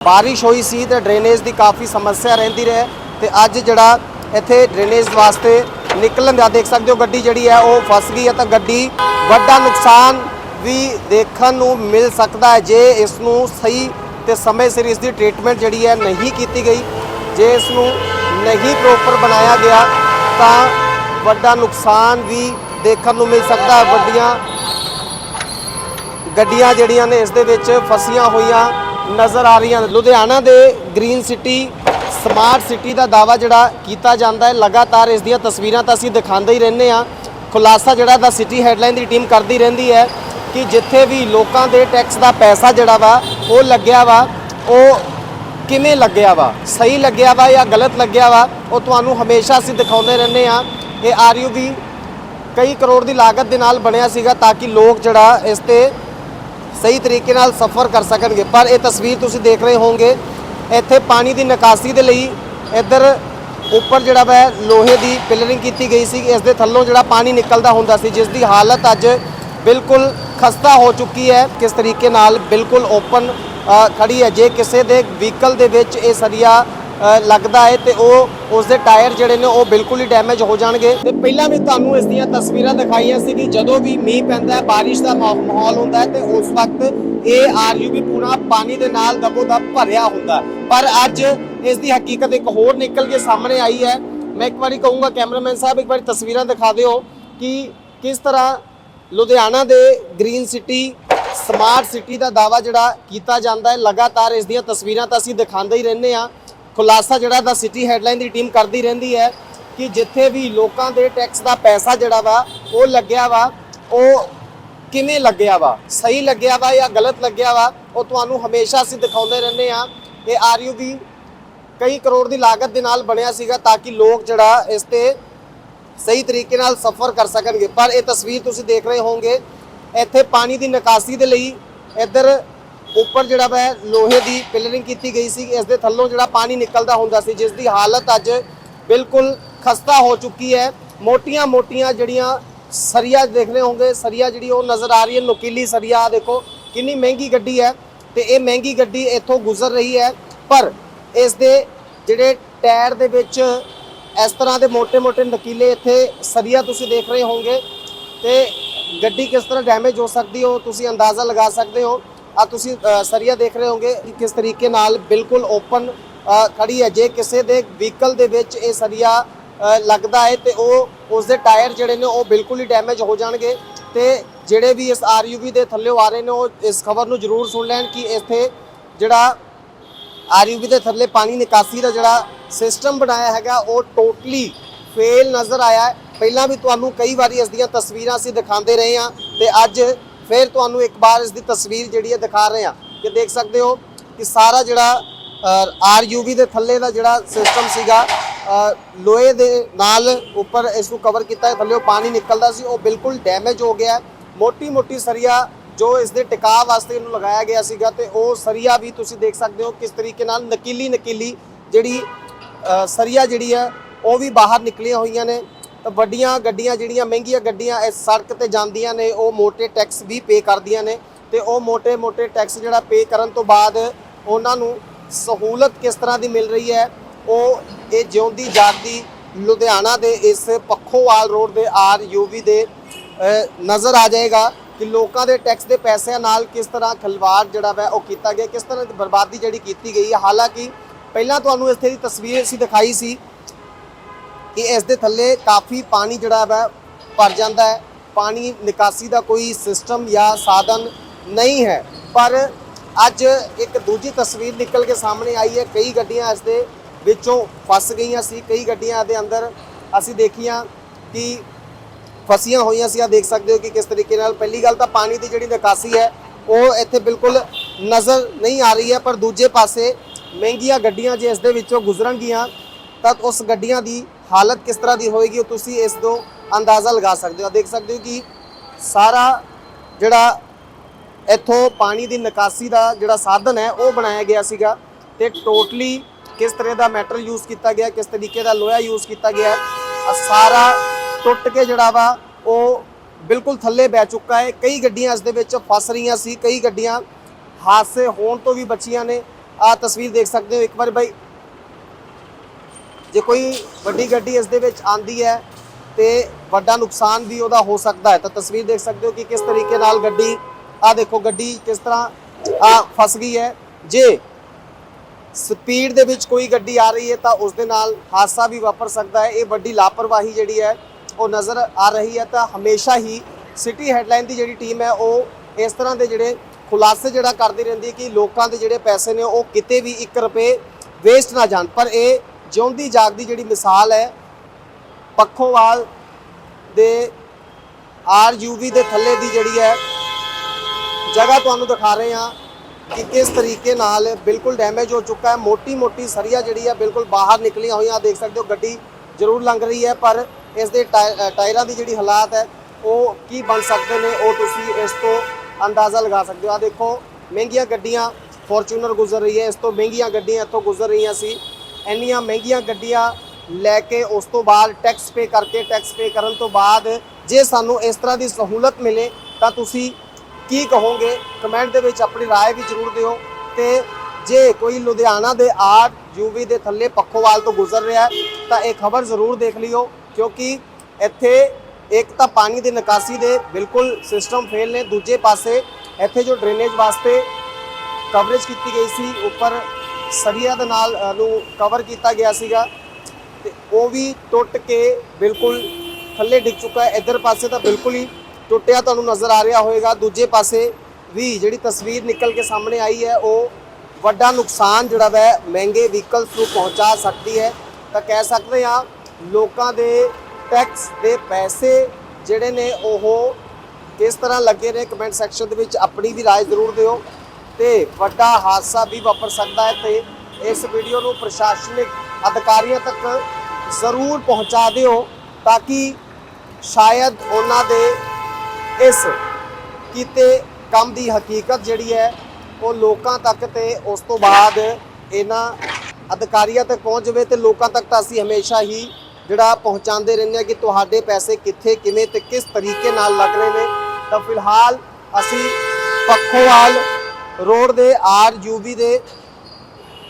ਬਾਰਿਸ਼ ਹੋਈ ਸੀ ਤੇ ਡਰੇਨੇਜ ਦੀ ਕਾਫੀ ਸਮੱਸਿਆ ਰਹਿੰਦੀ ਰਹੇ ਤੇ ਅੱਜ ਜਿਹੜਾ ਇੱਥੇ ਡਰੇਨੇਜ ਵਾਸਤੇ ਨਿਕਲਣ ਦਾ ਦੇਖ ਸਕਦੇ ਹੋ, ਗੱਡੀ ਜਿਹੜੀ ਹੈ ਉਹ ਫਸ ਗਈ ਹੈ ਤਾਂ ਗੱਡੀ ਵੱਡਾ ਨੁਕਸਾਨ ਵੀ ਦੇਖਣ ਨੂੰ ਮਿਲ ਸਕਦਾ ਹੈ ਜੇ ਇਸ ਨੂੰ ਸਹੀ ਤੇ ਸਮੇਂ ਸਿਰ ਇਸ ਦੀ ਟ੍ਰੀਟਮੈਂਟ ਜਿਹੜੀ ਹੈ ਨਹੀਂ ਕੀਤੀ ਗਈ, ਜੇ ਇਸ ਨੂੰ ਨਹੀਂ ਪ੍ਰੋਪਰ ਬਣਾਇਆ ਗਿਆ ਤਾਂ ਵੱਡਾ ਨੁਕਸਾਨ ਵੀ ਦੇਖਣ ਨੂੰ ਮਿਲ ਸਕਦਾ ਹੈ। ਵੱਡੀਆਂ ਗੱਡੀਆਂ ਜਿਹੜੀਆਂ ਨੇ ਇਸ ਦੇ ਵਿੱਚ ਫਸੀਆਂ ਹੋਈਆਂ ਨਜ਼ਰ ਆ ਰਹੀਆਂ ਲੁਧਿਆਣਾ ਦੇ ਗ੍ਰੀਨ ਸਿਟੀ, ਸਮਾਰਟ ਸਿਟੀ ਦਾ ਦਾਵਾ ਜਿਹੜਾ ਕੀਤਾ ਜਾਂਦਾ ਹੈ, ਲਗਾਤਾਰ ਇਸ ਦੀਆਂ ਤਸਵੀਰਾਂ ਤਾਂ ਅਸੀਂ ਦਿਖਾਉਂਦੇ ਹੀ ਰਹਿੰਦੇ ਆ ਖੁਲਾਸਾ ਜਿਹੜਾ ਦਾ ਸਿਟੀ ਹੈਡਲਾਈਨ ਦੀ ਟੀਮ ਕਰਦੀ ਰਹਿੰਦੀ ਹੈ ਕਿ ਜਿੱਥੇ ਵੀ ਲੋਕਾਂ ਦੇ ਟੈਕਸ ਦਾ ਪੈਸਾ ਜਿਹੜਾ ਵਾ, ਉਹ ਲੱਗਿਆ ਵਾ, ਉਹ ਕਿਵੇਂ ਲੱਗਿਆ ਵਾ? ਸਹੀ ਲੱਗਿਆ ਵਾ ਜਾਂ ਗਲਤ ਲੱਗਿਆ ਵਾ? ਉਹ ਤੁਹਾਨੂੰ ਹਮੇਸ਼ਾ ਅਸੀਂ ਦਿਖਾਉਂਦੇ ਰਹਿੰਦੇ ਆ ਇਹ ਆਰਯੂਬੀ ਕਈ ਕਰੋੜ ਦੀ ਲਾਗਤ ਦੇ ਨਾਲ ਬਣਿਆ ਸੀਗਾ ਤਾਂ ਕਿ ਲੋਕ ਜਿਹੜਾ ਇਸ ਤੇ ਸਹੀ ਤਰੀਕੇ ਨਾਲ ਸਫ਼ਰ ਕਰ ਸਕਣਗੇ। ਪਰ ਇਹ ਤਸਵੀਰ ਤੁਸੀਂ ਦੇਖ ਰਹੇ ਹੋਵੋਗੇ, ਇੱਥੇ ਪਾਣੀ ਦੀ ਨਿਕਾਸੀ ਦੇ ਲਈ ਇੱਧਰ ਉੱਪਰ ਜਿਹੜਾ ਵੈ ਲੋਹੇ ਦੀ ਪਿਲਰਿੰਗ ਕੀਤੀ ਗਈ ਸੀ। ਇਸ ਦੇ ਥੱਲੋਂ ਜਿਹੜਾ ਪਾਣੀ ਨਿਕਲਦਾ ਹੁੰਦਾ ਸੀ, ਜਿਸ ਦੀ ਹਾਲਤ ਅੱਜ ਬਿਲਕੁਲ ਖਸਤਾ ਹੋ ਚੁੱਕੀ ਹੈ। ਕਿਸ ਤਰੀਕੇ ਨਾਲ ਬਿਲਕੁਲ ਓਪਨ ਖੜੀ ਹੈ। ਜੇ ਕਿਸੇ ਦੇ ਵਹੀਕਲ ਦੇ ਵਿੱਚ ਇਹ ਸਰੀਆ ਲੱਗਦਾ ਹੈ ਤੇ ਉਹ ਉਸ ਦੇ ਟਾਇਰ ਜਿਹੜੇ ਨੇ ਉਹ ਬਿਲਕੁਲ ਹੀ ਡੈਮੇਜ ਹੋ ਜਾਣਗੇ। ਤੇ ਪਹਿਲਾਂ ਵੀ ਤੁਹਾਨੂੰ ਇਸ ਦੀਆਂ ਤਸਵੀਰਾਂ ਦਿਖਾਈਆਂ ਸੀ ਕਿ ਜਦੋਂ ਵੀ ਮੀਂਹ ਪੈਂਦਾ ਹੈ, ਬਾਰਿਸ਼ ਦਾ ਮਾਹੌ- ਮਾਹੌਲ ਹੁੰਦਾ ਹੈ ਤੇ ਉਸ ਵਕਤ ਇਹ ਆਰਯੂਬੀ ਪੂਰਾ ਪਾਣੀ ਦੇ ਨਾਲ ਦਬੋ ਦਬ ਭਰਿਆ ਹੁੰਦਾ ਪਰ ਅੱਜ ਇਸ ਦੀ ਹਕੀਕਤ ਇੱਕ ਹੋਰ ਨਿਕਲ ਕੇ ਸਾਹਮਣੇ ਆਈ ਹੈ। ਮੈਂ ਇੱਕ ਵਾਰੀ ਕਹੂੰਗਾ, ਕੈਮਰਾਮੈਨ ਸਾਹਿਬ, ਇੱਕ ਵਾਰੀ ਤਸਵੀਰਾਂ ਦਿਖਾ ਦਿਓ ਕਿ ਕਿਸ ਤਰ੍ਹਾਂ ਲੁਧਿਆਣਾ ਦੇ ਗ੍ਰੀਨ ਸਿਟੀ, ਸਮਾਰਟ ਸਿਟੀ ਦਾ ਦਾਵਾ ਜਿਹੜਾ ਕੀਤਾ ਜਾਂਦਾ ਹੈ। ਲਗਾਤਾਰ ਇਸ ਦੀਆਂ ਤਸਵੀਰਾਂ ਤਾਂ ਅਸੀਂ ਦਿਖਾਉਂਦੇ ਹੀ ਰਹਿੰਦੇ ਆ ਖੁਲਾਸਾ ਜਿਹੜਾ ਦਾ ਸਿਟੀ ਹੈਡਲਾਈਨ ਦੀ ਟੀਮ ਕਰਦੀ ਰਹਿੰਦੀ ਹੈ ਕਿ ਜਿੱਥੇ ਵੀ ਲੋਕਾਂ ਦੇ ਟੈਕਸ ਦਾ ਪੈਸਾ ਜਿਹੜਾ ਵਾ, ਉਹ ਲੱਗਿਆ ਵਾ, ਉਹ ਕਿਵੇਂ ਲੱਗਿਆ ਵਾ? ਸਹੀ ਲੱਗਿਆ ਵਾ ਜਾਂ ਗਲਤ ਲੱਗਿਆ ਵਾ? ਉਹ ਤੁਹਾਨੂੰ ਹਮੇਸ਼ਾ ਅਸੀਂ ਦਿਖਾਉਂਦੇ ਰਹਿੰਦੇ ਆ ਇਹ ਆਰਯੂਬੀ ਕਈ ਕਰੋੜ ਦੀ ਲਾਗਤ ਦੇ ਨਾਲ ਬਣਿਆ ਸੀਗਾ ਤਾਂ ਕਿ ਲੋਕ ਜਿਹੜਾ ਇਸ ਤੇ ਸਹੀ ਤਰੀਕੇ ਨਾਲ ਸਫ਼ਰ ਕਰ ਸਕਣਗੇ। ਪਰ ਇਹ ਤਸਵੀਰ ਤੁਸੀਂ ਦੇਖ ਰਹੇ ਹੋਵੋਗੇ, ਇੱਥੇ ਪਾਣੀ ਦੀ ਨਿਕਾਸੀ ਦੇ ਲਈ ਇੱਧਰ ਉੱਪਰ ਜਿਹੜਾ ਵਾ ਲੋਹੇ ਦੀ ਪਿਲਰਿੰਗ ਕੀਤੀ ਗਈ ਸੀ, ਇਸ ਦੇ ਥੱਲੋਂ ਜਿਹੜਾ ਪਾਣੀ ਨਿਕਲਦਾ ਹੁੰਦਾ ਸੀ, ਜਿਸ ਦੀ ਹਾਲਤ ਅੱਜ ਬਿਲਕੁਲ ਖਸਤਾ ਹੋ ਚੁੱਕੀ ਹੈ। ਮੋਟੀਆਂ-ਮੋਟੀਆਂ ਜਿਹੜੀਆਂ ਸਰੀਆ ਦੇਖਨੇ ਹੋਗੇ ਸਰੀਆ ਜਿਹੜੀ ਉਹ ਨਜ਼ਰ ਆ ਰਹੀ ਹੈ, ਨੁਕੀਲੀ ਸਰੀਆ ਦੇਖੋ ਕਿੰਨੀ ਮਹਿੰਗੀ ਗੱਡੀ ਹੈ ਤੇ ਇਹ ਮਹਿੰਗੀ ਗੱਡੀ ਇੱਥੋਂ ਗੁਜ਼ਰ ਰਹੀ ਹੈ। ਪਰ ਇਸ ਦੇ ਜਿਹੜੇ ਟਾਇਰ ਦੇ ਵਿੱਚ ਇਸ ਤਰ੍ਹਾਂ ਦੇ ਮੋਟੇ ਮੋਟੇ ਨਕੀਲੇ ਇੱਥੇ ਸਰੀਆ ਤੁਸੀਂ ਦੇਖ ਰਹੇ ਹੋਗੇ ਤੇ ਗੱਡੀ ਕਿਸ ਤਰ੍ਹਾਂ ਡੈਮੇਜ ਹੋ ਸਕਦੀ ਹੋ ਤੁਸੀਂ ਅੰਦਾਜ਼ਾ ਲਗਾ ਸਕਦੇ ਹੋ। ਆ ਤੁਸੀਂ ਅ, ਸਰੀਆ ਦੇਖ ਰਹੇ ਹੋਗੇ ਕਿ ਕਿਸ ਤਰੀਕੇ ਨਾਲ ਬਿਲਕੁਲ ਓਪਨ ਖੜੀ ਹੈ। ਜੇ ਕਿਸੇ ਦੇ ਵਹੀਕਲ ਦੇ ਵਿੱਚ ਇਹ ਸਰੀਆ ਲੱਗਦਾ ਹੈ ਤੇ ਉਹ ਉਸ ਦੇ ਟਾਇਰ ਜਿਹੜੇ ਨੇ ਉਹ ਬਿਲਕੁਲ ਹੀ ਡੈਮੇਜ ਹੋ ਜਾਣਗੇ ਤੇ ਜਿਹੜੇ ਵੀ ਇਸ ਆਰਯੂਵੀ ਦੇ ਥੱਲੇ ਆ ਰਹੇ ਨੇ ਉਹ ਇਸ ਖਬਰ ਨੂੰ ਜ਼ਰੂਰ ਸੁਣ ਲੈਣ ਕਿ ਇੱਥੇ ਜਿਹੜਾ ਆਰਯੂਬੀ ਦੇ ਥੱਲੇ ਪਾਣੀ ਨਿਕਾਸੀ ਦਾ ਜਿਹੜਾ ਸਿਸਟਮ ਬਣਾਇਆ ਹੈਗਾ ਉਹ ਟੋਟਲੀ ਫੇਲ ਨਜ਼ਰ ਆਇਆ ਪਹਿਲਾਂ ਵੀ ਤੁਹਾਨੂੰ ਕਈ ਵਾਰੀ ਇਸ ਦੀਆਂ ਤਸਵੀਰਾਂ ਅਸੀਂ ਦਿਖਾਉਂਦੇ ਰਹੇ ਹਾਂ ਤੇ ਅੱਜ ਫਿਰ ਤੁਹਾਨੂੰ ਇੱਕ ਵਾਰ ਇਸ ਦੀ ਤਸਵੀਰ ਜਿਹੜੀ ਹੈ ਦਿਖਾ ਰਹੇ ਹਾਂ ਕਿ ਦੇਖ ਸਕਦੇ ਹੋ ਕਿ ਸਾਰਾ ਜਿਹੜਾ ਆਰਯੂਬੀ ਦੇ ਥੱਲੇ ਦਾ ਜਿਹੜਾ ਸਿਸਟਮ ਸੀਗਾ ਲੋਹੇ ਦੇ ਨਾਲ ਉੱਪਰ ਇਸ ਨੂੰ ਕਵਰ ਕੀਤਾ ਹੈ, ਥੱਲੇ ਪਾਣੀ ਨਿਕਲਦਾ ਸੀ, ਉਹ ਬਿਲਕੁਲ ਡੈਮੇਜ ਹੋ ਗਿਆ ਮੋਟੀ ਮੋਟੀ ਸਰੀਆ ਜੋ ਇਸ ਦੇ ਟਿਕਾਅ ਵਾਸਤੇ ਇਹਨੂੰ ਲਗਾਇਆ ਗਿਆ ਸੀਗਾ ਤੇ ਉਹ ਸਰੀਆ ਵੀ ਤੁਸੀਂ ਦੇਖ ਸਕਦੇ ਹੋ ਕਿਸ ਤਰੀਕੇ ਨਾਲ ਨਕੀਲੀ ਨਕੀਲੀ ਜਿਹੜੀ ਸਰੀਆ ਜਿਹੜੀ ਹੈ, ਉਹ ਵੀ ਬਾਹਰ ਨਿਕਲੀਆਂ ਹੋਈਆਂ ਨੇ। ਤਾਂ ਵੱਡੀਆਂ ਗੱਡੀਆਂ, ਜਿਹੜੀਆਂ ਮਹਿੰਗੀਆਂ ਗੱਡੀਆਂ ਇਸ ਸੜਕ ਤੇ ਜਾਂਦੀਆਂ ਨੇ, ਉਹ ਮੋਟੇ ਟੈਕਸ ਵੀ ਪੇ ਕਰਦੀਆਂ ਨੇ ਤੇ ਉਹ ਮੋਟੇ-ਮੋਟੇ ਟੈਕਸ ਜਿਹੜਾ ਪੇ ਕਰਨ ਤੋਂ ਬਾਅਦ ਉਹਨਾਂ ਨੂੰ ਸਹੂਲਤ ਕਿਸ ਤਰ੍ਹਾਂ ਦੀ ਮਿਲ ਰਹੀ ਹੈ, ਉਹ ਇਹ ਜਿਉਂਦੀ ਜਾਗਦੀ ਲੁਧਿਆਣਾ ਦੇ ਇਸ ਪੱਖੋਵਾਲ ਰੋਡ ਦੇ ਆਰ ਯੂਵੀ ਦੇ ਨਜ਼ਰ ਆ ਜਾਏਗਾ ਕਿ ਲੋਕਾਂ ਦੇ ਟੈਕਸ ਦੇ ਪੈਸਿਆਂ ਨਾਲ ਕਿਸ ਤਰ੍ਹਾਂ ਖਲਵਾੜ ਜਿਹੜਾ ਵਾ ਉਹ ਕੀਤਾ ਗਿਆ, ਕਿਸ ਤਰ੍ਹਾਂ ਦੀ ਬਰਬਾਦੀ ਜਿਹੜੀ ਕੀਤੀ ਗਈ ਹੈ। ਹਾਲਾਂਕਿ ਪਹਿਲਾਂ ਤੁਹਾਨੂੰ ਇੱਥੇ ਦੀ ਤਸਵੀਰ ਅਸੀਂ ਦਿਖਾਈ ਸੀ ਕਿ ਇਸ ਦੇ ਥੱਲੇ ਕਾਫੀ ਪਾਣੀ ਜਿਹੜਾ ਵਾ ਭਰ ਜਾਂਦਾ ਹੈ। ਪਾਣੀ ਨਿਕਾਸੀ ਦਾ ਕੋਈ ਸਿਸਟਮ ਜਾਂ ਸਾਧਨ ਨਹੀਂ ਹੈ। ਪਰ ਅੱਜ ਇੱਕ ਦੂਜੀ ਤਸਵੀਰ ਨਿਕਲ ਕੇ ਸਾਹਮਣੇ ਆਈ ਹੈ। ਕਈ ਗੱਡੀਆਂ ਇਸ ਦੇ ਵਿੱਚੋਂ ਫਸ ਗਈਆਂ ਸੀ। ਕਈ ਗੱਡੀਆਂ ਦੇ ਅੰਦਰ ਅਸੀਂ ਦੇਖੀਆਂ ਕਿ ਫਸੀਆਂ ਹੋਈਆਂ ਸੀ। ਆ ਦੇਖ ਸਕਦੇ ਹੋ ਕਿ ਕਿਸ ਤਰੀਕੇ ਨਾਲ ਪਹਿਲੀ ਗੱਲ ਤਾਂ ਪਾਣੀ ਦੀ ਜਿਹੜੀ ਨਿਕਾਸੀ ਹੈ, ਉਹ ਇੱਥੇ ਬਿਲਕੁਲ ਨਜ਼ਰ ਨਹੀਂ ਆ ਰਹੀ ਹੈ। ਪਰ ਦੂਜੇ ਪਾਸੇ ਮਹਿੰਗੀਆਂ ਗੱਡੀਆਂ ਜੇ ਇਸ ਦੇ ਵਿੱਚੋਂ ਗੁਜ਼ਰਨਗੀਆਂ ਤਾਂ ਉਸ ਗੱਡੀਆਂ ਦੀ ਹਾਲਤ ਕਿਸ ਤਰ੍ਹਾਂ ਦੀ ਹੋਏਗੀ ਉਹ ਤੁਸੀਂ ਇਸ ਤੋਂ ਅੰਦਾਜ਼ਾ ਲਗਾ ਸਕਦੇ ਹੋ। ਦੇਖ ਸਕਦੇ ਹੋ ਕਿ ਸਾਰਾ ਜਿਹੜਾ ਇੱਥੋਂ ਪਾਣੀ ਦੀ ਨਿਕਾਸੀ ਦਾ ਜਿਹੜਾ ਸਾਧਨ ਹੈ, ਉਹ ਬਣਾਇਆ ਗਿਆ ਸੀਗਾ ਤੇ ਟੋਟਲੀ ਕਿਸ ਤਰ੍ਹਾਂ ਦਾ ਮੈਟਰ ਯੂਜ਼ ਕੀਤਾ ਗਿਆ, ਕਿਸ ਤਰੀਕੇ ਦਾ ਲੋਹਾ ਯੂਜ਼ ਕੀਤਾ ਗਿਆ, ਆਹ ਸਾਰਾ ਟੁੱਟ ਕੇ ਜਿਹੜਾ ਵਾ, ਉਹ ਬਿਲਕੁਲ ਥੱਲੇ ਬਹਿ ਚੁੱਕਾ ਹੈ। ਕਈ ਗੱਡੀਆਂ ਇਸ ਦੇ ਵਿੱਚ ਫਸ ਰਹੀਆਂ ਸੀ, ਕਈ ਗੱਡੀਆਂ ਹਾਦਸੇ ਹੋਣ ਤੋਂ ਵੀ ਬਚੀਆਂ ਨੇ। ਆ ਤਸਵੀਰ ਦੇਖ ਸਕਦੇ ਹੋ ਇੱਕ ਵਾਰ ਬਾਈ। ਜੇ ਕੋਈ ਵੱਡੀ ਗੱਡੀ ਇਸ ਦੇ ਵਿੱਚ ਆਂਦੀ ਹੈ ਤੇ ਵੱਡਾ ਨੁਕਸਾਨ ਵੀ ਉਹਦਾ ਹੋ ਸਕਦਾ ਹੈ, ਤਾਂ ਤਸਵੀਰ ਦੇਖ ਸਕਦੇ ਹੋ ਕਿ ਕਿਸ ਤਰੀਕੇ ਨਾਲ ਗੱਡੀ ਆ ਦੇਖੋ ਗੱਡੀ ਕਿਸ ਤਰ੍ਹਾਂ ਆ ਫਸ ਗਈ ਹੈ। ਜੇ ਸਪੀਡ ਦੇ ਵਿੱਚ ਕੋਈ ਗੱਡੀ ਆ ਰਹੀ ਹੈ, ਤਾਂ ਉਸ ਦੇ ਨਾਲ ਹਾਦਸਾ ਵੀ ਵਾਪਰ ਸਕਦਾ ਹੈ। ਇਹ ਵੱਡੀ ਲਾਪਰਵਾਹੀ ਜਿਹੜੀ ਹੈ, ਉਹ ਨਜ਼ਰ ਆ ਰਹੀ ਹੈ, ਤਾਂ ਹਮੇਸ਼ਾ ਹੀ ਸਿਟੀ ਹੈਡਲਾਈਨ ਦੀ ਜਿਹੜੀ ਟੀਮ ਹੈ, ਉਹ ਇਸ ਤਰ੍ਹਾਂ ਦੇ ਜਿਹੜੇ ਖੁਲਾਸੇ ਜਿਹੜਾ ਕਰਦੀ ਰਹਿੰਦੀ ਹੈ ਕਿ ਲੋਕਾਂ ਦੇ ਜਿਹੜੇ ਪੈਸੇ ਨੇ, ਉਹ ਕਿਤੇ ਵੀ 1 ਰੁਪਏ ਵੇਸਟ ਨਾ ਜਾਣ। ਪਰ ਇਹ ਜਿਉਂਦੀ ਜਾਗਦੀ ਜਿਹੜੀ ਮਿਸਾਲ ਹੈ, ਪੱਖੋਵਾਲ ਦੇ ਆਰਯੂਵੀ ਦੇ ਥੱਲੇ ਦੀ ਜਿਹੜੀ ਹੈ, ਜਗ੍ਹਾ ਤੁਹਾਨੂੰ ਦਿਖਾ ਰਹੇ ਹਾਂ ਕਿ ਕਿਸ ਤਰੀਕੇ ਨਾਲ ਬਿਲਕੁਲ ਡੈਮੇਜ ਹੋ ਚੁੱਕਾ ਹੈ। ਮੋਟੀ ਮੋਟੀ ਸਰੀਆ ਜਿਹੜੀ ਹੈ ਬਿਲਕੁਲ ਬਾਹਰ ਨਿਕਲੀਆਂ ਹੋਈਆਂ ਦੇਖ ਸਕਦੇ ਹੋ ਗੱਡੀ ਜ਼ਰੂਰ ਲੰਘ ਰਹੀ ਹੈ, ਪਰ ਇਸ ਦੇ ਟਾਇ- ਟਾਇਰਾਂ ਦੀ ਜਿਹੜੀ ਹਾਲਾਤ ਹੈ, ਉਹ ਕੀ ਬਣ ਸਕਦੇ ਨੇ, ਉਹ ਤੁਸੀਂ ਇਸ ਤੋਂ ਅੰਦਾਜ਼ਾ ਲਗਾ ਸਕਦੇ ਹੋ। ਆ ਦੇਖੋ, ਮਹਿੰਗੀਆਂ ਗੱਡੀਆਂ ਫੋਰਚੂਨਰ ਗੁਜ਼ਰ ਰਹੀ ਹੈ, ਇਸ ਤੋਂ ਮਹਿੰਗੀਆਂ ਗੱਡੀਆਂ ਇੱਥੋਂ ਗੁਜ਼ਰ ਰਹੀਆਂ ਸੀ। ਇੰਨੀਆਂ ਮਹਿੰਗੀਆਂ ਗੱਡੀਆਂ ਲੈ ਕੇ ਉਸ ਤੋਂ ਬਾਅਦ ਟੈਕਸ ਪੇ ਕਰਕੇ ਟੈਕਸ ਪੇ ਕਰਨ ਤੋਂ ਬਾਅਦ ਜੇ ਸਾਨੂੰ ਇਸ ਤਰ੍ਹਾਂ ਦੀ ਸਹੂਲਤ ਮਿਲੇ ਤਾਂ ਤੁਸੀਂ ਕੀ ਕਹੋਗੇ ਕਮੈਂਟ ਦੇ ਵਿੱਚ ਆਪਣੀ رائے ਵੀ ਜ਼ਰੂਰ ਦਿਓ ਤੇ ਜੇ ਕੋਈ ਲੁਧਿਆਣਾ ਦੇ ਆਰ ਯੂਵੀ ਦੇ ਥੱਲੇ ਪੱਖੋਵਾਲ ਤੋਂ ਗੁਜ਼ਰ ਰਿਹਾ ਹੈ ਤਾਂ ਇਹ ਖਬਰ ਜ਼ਰੂਰ ਦੇਖ ਲਿਓ ਕਿਉਂਕਿ ਇੱਥੇ ਇੱਕ ਤਾਂ ਪਾਣੀ ਦੀ ਨਿਕਾਸੀ ਦੇ ਬਿਲਕੁਲ ਸਿਸਟਮ ਫੇਲ ਨੇ ਦੂਜੇ ਪਾਸੇ ਇੱਥੇ ਜੋ ਡਰੇਨੇਜ ਵਾਸਤੇ ਕਵਰੇਜ ਕੀਤੀ ਗਈ ਸੀ ਉੱਪਰ ਸਰੀਆ ਦੇ ਨਾਲ ਅ, ਨੂੰ ਕਵਰ ਕੀਤਾ ਗਿਆ ਸੀਗਾ। ਤੇ ਉਹ ਵੀ ਟੁੱਟ ਕੇ ਬਿਲਕੁਲ ਥੱਲੇ ਡਿੱਗ ਚੁੱਕਾ ਹੈ। ਇਧਰ ਪਾਸੇ ਤਾਂ ਬਿਲਕੁਲ ਹੀ ਟੁੱਟਿਆ ਤੁਹਾਨੂੰ ਨਜ਼ਰ ਆ ਰਿਹਾ ਹੋਵੇਗਾ। ਦੂਜੇ ਪਾਸੇ ਵੀ ਜਿਹੜੀ ਤਸਵੀਰ ਨਿਕਲ ਕੇ ਸਾਹਮਣੇ ਆਈ ਹੈ ਉਹ ਵੱਡਾ ਨੁਕਸਾਨ ਜਿਹੜਾ ਵੈ ਮਹਿੰਗੇ ਵਹੀਕਲਸ ਨੂੰ ਪਹੁੰਚਾ ਸਕਦੀ ਹੈ। ਤਾਂ ਕਹਿ ਸਕਦੇ ਆ ਲੋਕਾਂ ਦੇ ਟੈਕਸ ਦੇ ਪੈਸੇ ਜਿਹੜੇ ਨੇ ਉਹ ਕਿਸ ਤਰ੍ਹਾਂ ਲੱਗੇ ਨੇ ਕਮੈਂਟ ਸੈਕਸ਼ਨ ਦੇ ਵਿੱਚ ਆਪਣੀ ਵੀ ਰਾਏ ਜ਼ਰੂਰ ਦਿਓ। ਤੇ ਵੱਡਾ ਹਾਦਸਾ ਵੀ ਵਾਪਰ ਸਕਦਾ ਹੈ ਤੇ ਇਸ ਵੀਡੀਓ ਨੂੰ ਪ੍ਰਸ਼ਾਸਨਿਕ ਅਧਿਕਾਰੀਆਂ ਤੱਕ ਜ਼ਰੂਰ ਪਹੁੰਚਾ ਦਿਓ ਤਾਂ ਕਿ ਸ਼ਾਇਦ ਉਹਨਾਂ ਦੇ ਇਸ ਕੀਤੇ ਕੰਮ ਦੀ ਹਕੀਕਤ ਜਿਹੜੀ ਹੈ, ਉਹ ਲੋਕਾਂ ਤੱਕ ਤੇ ਉਸ ਤੋਂ ਬਾਅਦ ਇਹਨਾਂ ਅਧਿਕਾਰੀਆਂ ਤੱਕ ਪਹੁੰਚ ਜਾਵੇ ਤੇ ਲੋਕਾਂ ਤੱਕ ਤਾਂ ਅਸੀਂ ਹਮੇਸ਼ਾ ਹੀ ਜਿਹੜਾ ਪਹੁੰਚਾਉਂਦੇ ਰਹਿੰਦੇ ਹਾਂ ਕਿ ਤੁਹਾਡੇ ਪੈਸੇ ਕਿੱਥੇ, ਕਿਵੇਂ ਤੇ ਕਿਸ ਤਰੀਕੇ ਨਾਲ ਲੱਗ ਰਹੇ ਨੇ। ਤਾਂ ਫਿਲਹਾਲ ਅਸੀਂ ਪੱਖੋਵਾਲ ਰੋਡ ਦੇ ਆਰ ਯੂਬੀ ਦੇ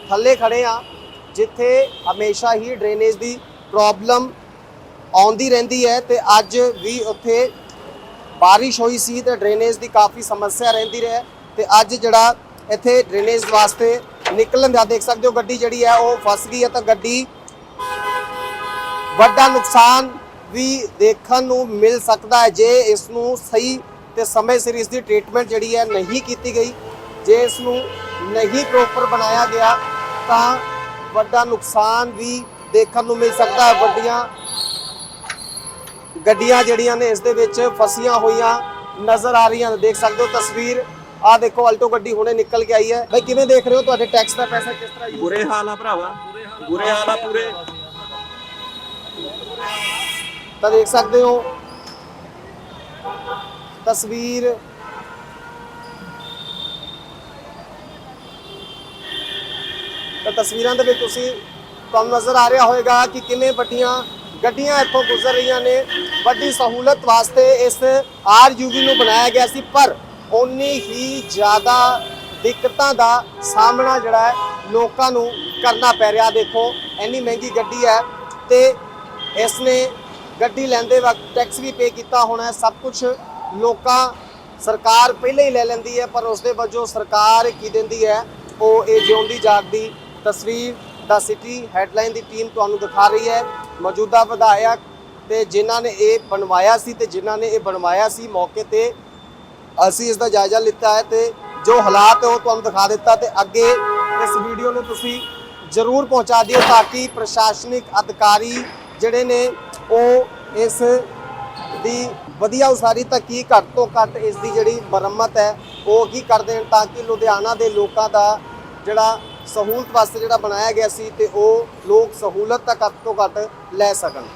ਥੱਲੇ ਖੜੇ ਆ, ਜਿੱਥੇ ਹਮੇਸ਼ਾ ਹੀ ਡਰੇਨੇਜ ਦੀ ਪ੍ਰੋਬਲਮ ਆਉਂਦੀ ਰਹਿੰਦੀ ਹੈ ਤੇ ਅੱਜ ਵੀ ਉੱਥੇ ਬਾਰਿਸ਼ ਹੋਈ ਸੀ ਤੇ ਡਰੇਨੇਜ ਦੀ ਕਾਫੀ ਸਮੱਸਿਆ ਰਹਿੰਦੀ ਰਹੇ ਤੇ ਅੱਜ ਜਿਹੜਾ ਇੱਥੇ ਡਰੇਨੇਜ ਵਾਸਤੇ ਨਿਕਲਣ ਦਾ ਦੇਖ ਸਕਦੇ ਹੋ, ਗੱਡੀ ਜਿਹੜੀ ਹੈ ਉਹ ਫਸ ਗਈ ਹੈ ਤਾਂ ਗੱਡੀ ਵੱਡਾ ਨੁਕਸਾਨ ਵੀ ਦੇਖਣ ਨੂੰ ਮਿਲ ਸਕਦਾ ਹੈ ਜੇ ਇਸ ਨੂੰ ਸਹੀ ਤੇ ਸਮੇਂ ਸਿਰ ਇਸ ਦੀ ਟ੍ਰੀਟਮੈਂਟ ਜਿਹੜੀ ਹੈ ਨਹੀਂ ਕੀਤੀ ਗਈ। ਜੇ ਇਸ ਨੂੰ ਨਹੀਂ ਪ੍ਰੋਪਰ ਬਣਾਇਆ ਗਿਆ ਤਾਂ ਵੱਡਾ ਨੁਕਸਾਨ ਵੀ ਦੇਖਣ ਨੂੰ ਮਿਲ ਸਕਦਾ। ਹੈ ਵੱਡੀਆਂ ਗੱਡੀਆਂ ਜਿਹੜੀਆਂ ਨੇ ਇਸ ਦੇ ਵਿੱਚ ਫਸੀਆਂ ਹੋਈਆਂ ਨਜ਼ਰ ਆ ਰਹੀਆਂ ਨੇ। ਦੇਖ ਸਕਦੇ ਹੋ ਤਸਵੀਰ। ਆ ਦੇਖੋ ਅਲਟੋ ਗੱਡੀ ਹੁਣੇ ਨਿਕਲ ਕੇ ਆਈ ਹੈ। ਭਾਈ ਕਿਵੇਂ ਦੇਖ ਰਹੇ ਹੋ? ਤੁਹਾਡੇ ਟੈਕਸ ਦਾ ਪੈਸਾ ਕਿਸ ਤਰ੍ਹਾਂ use ਬੁਰੇ ਹਾਲ ਆ ਭਰਾਵਾ। ਬੁਰੇ ਹਾਲ ਆ ਪੂਰੇ। ਤਾਂ ਦੇਖ ਸਕਦੇ ਹੋ ਤਸਵੀਰ ਤਾਂ ਤਸਵੀਰਾਂ ਦੇ ਵਿੱਚ ਤੁਸੀਂ ਤੁਹਾਨੂੰ ਨਜ਼ਰ ਆ ਰਿਹਾ ਹੋਵੇਗਾ ਕਿ ਕਿਵੇਂ ਵੱਡੀਆਂ ਗੱਡੀਆਂ ਇੱਥੋਂ ਗੁਜ਼ਰ ਰਹੀਆਂ ਨੇ। ਵੱਡੀ ਸਹੂਲਤ ਵਾਸਤੇ ਇਸ ਆਰਯੂਵੀ ਨੂੰ ਬਣਾਇਆ ਗਿਆ ਸੀ, ਪਰ ਓਨੀ ਹੀ ਜ਼ਿਆਦਾ ਦਿੱਕਤਾਂ ਦਾ ਸਾਹਮਣਾ ਜਿਹੜਾ ਹੈ ਲੋਕਾਂ ਨੂੰ ਕਰਨਾ ਪੈ ਰਿਹਾ। ਦੇਖੋ, ਇੰਨੀ ਮਹਿੰਗੀ ਗੱਡੀ ਹੈ ਤੇ ਇਸ ਨੇ ਗੱਡੀ ਲੈਂਦੇ ਵਕਤ ਟੈਕਸ ਵੀ ਪੇ ਕੀਤਾ ਹੋਣਾ ਸਭ ਕੁਝ ਲੋਕਾਂ, ਸਰਕਾਰ ਪਹਿਲਾਂ ਹੀ ਲੈ ਲੈਂਦੀ ਹੈ, ਪਰ ਉਸ ਦੇ ਵਜੋਂ ਸਰਕਾਰ ਕੀ ਦਿੰਦੀ ਹੈ, ਉਹ ਇਹ ਜਿਉਂਦੀ ਜਾਗਦੀ ਤਸਵੀਰ ਦਾ ਸਿਟੀ ਹੈਡਲਾਈਨ ਦੀ ਟੀਮ ਤੁਹਾਨੂੰ ਦਿਖਾ ਰਹੀ ਹੈ। ਮੌਜੂਦਾ ਵਿਧਾਇਕ ਤੇ ਜਿਨ੍ਹਾਂ ਨੇ ਇਹ ਬਣਵਾਇਆ ਸੀ ਤੇ ਜਿਨ੍ਹਾਂ ਨੇ ਇਹ ਬਣਵਾਇਆ ਸੀ, ਮੌਕੇ ਤੇ ਅਸੀਂ ਇਸ ਦਾ ਜਾਇਜ਼ਾ ਲਿੱਤਾ ਹੈ ਤੇ ਜੋ ਹਾਲਾਤ ਹੈ ਉਹ ਤੁਹਾਨੂੰ ਦਿਖਾ ਦਿੱਤਾ ਤੇ ਅੱਗੇ ਇਸ ਵੀਡੀਓ ਨੂੰ ਤੁਸੀਂ ਜ਼ਰੂਰ ਪਹੁੰਚਾ ਦਿਓ ਤਾਂ ਕਿ ਪ੍ਰਸ਼ਾਸਨਿਕ ਅਧਿਕਾਰੀ ਜਿਹੜੇ ਨੇ ਉਹ ਇਸ ਦੀ ਵਧੀਆ ਉਸਾਰੀ ਤਾਂ ਕੀ ਘੱਟ ਤੋਂ ਘੱਟ ਇਸ ਦੀ ਜਿਹੜੀ ਮੁਰੰਮਤ ਹੈ, ਉਹ ਕੀ ਕਰ ਦੇਣ ਤਾਂ ਕਿ ਲੁਧਿਆਣਾ ਦੇ ਲੋਕਾਂ ਦਾ ਜਿਹੜਾ ਸਹੂਲਤ ਵਾਸਤੇ ਜਿਹੜਾ ਬਣਾਇਆ ਗਿਆ ਸੀ ਤੇ ਉਹ ਲੋਕ ਸਹੂਲਤ ਤਾਂ ਘੱਟ ਤੋਂ ਘੱਟ ਲੈ ਸਕਣ।